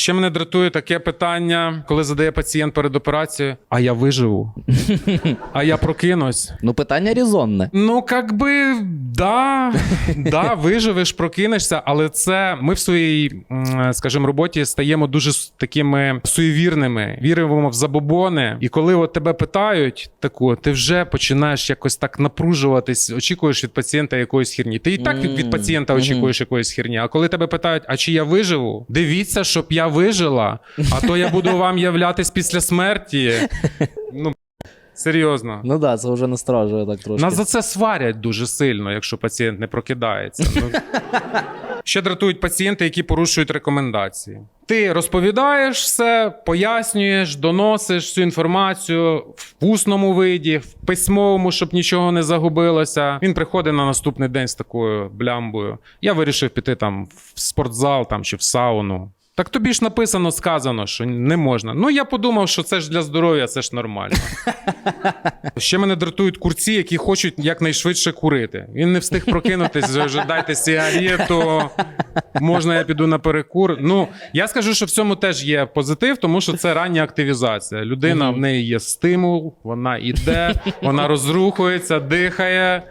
Ще мене дратує таке питання, коли задає пацієнт перед операцією: а я виживу, а я прокинусь. Ну, питання різонне. Ну, как би, да, да, виживеш, прокинешся, але це ми в своїй, скажімо, роботі стаємо дуже такими суєвірними, віримо в забобони. І коли от тебе питають таку, ти вже починаєш якось так напружуватись, очікуєш від пацієнта якоїсь херні. Ти і так від, від пацієнта очікуєш якоїсь херні. А коли тебе питають, а чи я виживу, дивіться, щоб я вижила, а то я буду вам являтись після смерті. Ну, серйозно. Ну так, да, це вже насторожує так трошки. Нас за це сварять дуже сильно, якщо пацієнт не прокидається. Ну, ще дратують пацієнти, які порушують рекомендації. Ти розповідаєш все, пояснюєш, доносиш всю інформацію в усному виді, в письмовому, щоб нічого не загубилося. Він приходить на наступний день з такою блямбою. Я вирішив піти там в спортзал там, чи в сауну. Так тобі ж написано, сказано, що не можна. Ну я подумав, що це ж для здоров'я, це ж нормально. Ще мене дратують курці, які хочуть якнайшвидше курити. Він не встиг прокинутись, вже, дайте сигарету, можна я піду на перекур. Ну, я скажу, що в цьому теж є позитив, тому що це рання активізація. Людина в неї є стимул, вона іде, вона розрухується, дихає.